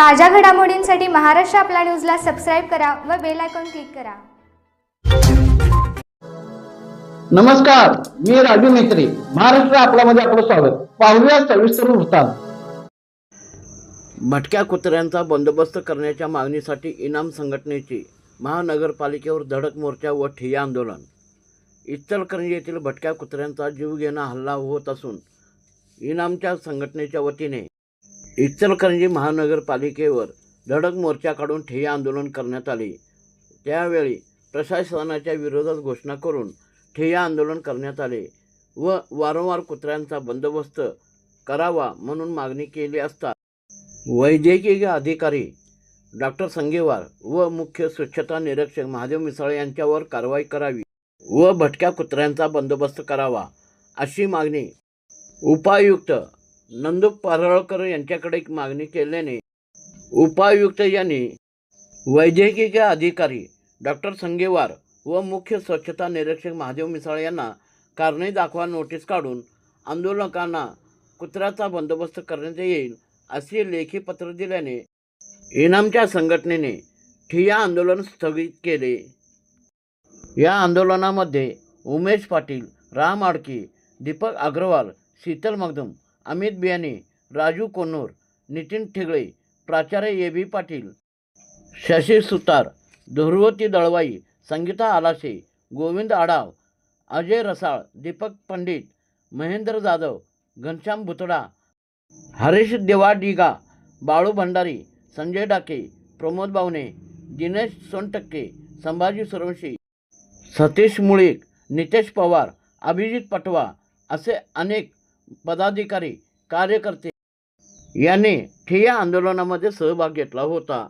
ताज्या घडामोडींसाठी महाराष्ट्र आपला न्यूजला सबस्क्राईब करा व बेल आयकॉन क्लिक करा. नमस्कार मी राजू मेत्री महाराष्ट्र आपल्यामध्ये आपलं स्वागत. पाहूया सविस्तर वृत्तांत. भटक्या कुत्र्यांचा बंदोबस्त करण्याच्या मागणीसाठी इनाम संघटनेचे महानगरपालिकेवर धडक मोर्चा व ठिय्या आंदोलन. इचलकरंजी येथील भटक्या कुत्र्यांचा जीवघेणा हल्ला होत असून इनामच्या संघटनेच्या वतीने इचलकरंजी महानगरपालिकेवर धडक मोर्चा काढून ठिय्या आंदोलन करण्यात आले. त्यावेळी प्रशासनाच्या विरोधात घोषणा करून ठिय्या आंदोलन करण्यात आले व वारंवार कुत्र्यांचा बंदोबस्त करावा म्हणून मागणी केली असता वैद्यकीय अधिकारी डॉक्टर संगेवार व मुख्य स्वच्छता निरीक्षक महादेव मिसाळ यांच्यावर कारवाई करावी व भटक्या कुत्र्यांचा बंदोबस्त करावा अशी मागणी उपायुक्त नंदू पारळकर यांच्याकडे एक मागणी केल्याने उपायुक्त यांनी वैद्यकीय अधिकारी डॉक्टर संगेवार व मुख्य स्वच्छता निरीक्षक महादेव मिसाळ यांना कारणे दाखवा नोटीस काढून आंदोलकांना कुत्र्याचा बंदोबस्त करण्यात येईल असे लेखी पत्र दिल्याने इनामच्या संघटनेने ठिया आंदोलन स्थगित केले. या आंदोलनामध्ये उमेश पाटील राम आडकी दीपक अग्रवाल शीतल मगदम अमित बियाणे राजू कोनूर नितीन ठिगळे प्राचार्य ए बी पाटील शशी सुतार ध्रुवती दळवाई संगीता आलाशे गोविंद आडाव अजय रसाळ दीपक पंडित महेंद्र जाधव घनश्याम भुतडा हरीश देवाडिगा बाळू भंडारी संजय डाके प्रमोद बावणे दिनेश सोनटक्के संभाजी सुरवशी सतीश मुळीक नितेश पवार अभिजित पटवा असे अनेक पदाधिकारी कार्यकर्ते यांनी ठिय्या आंदोलनामध्ये सहभाग घेतला होता.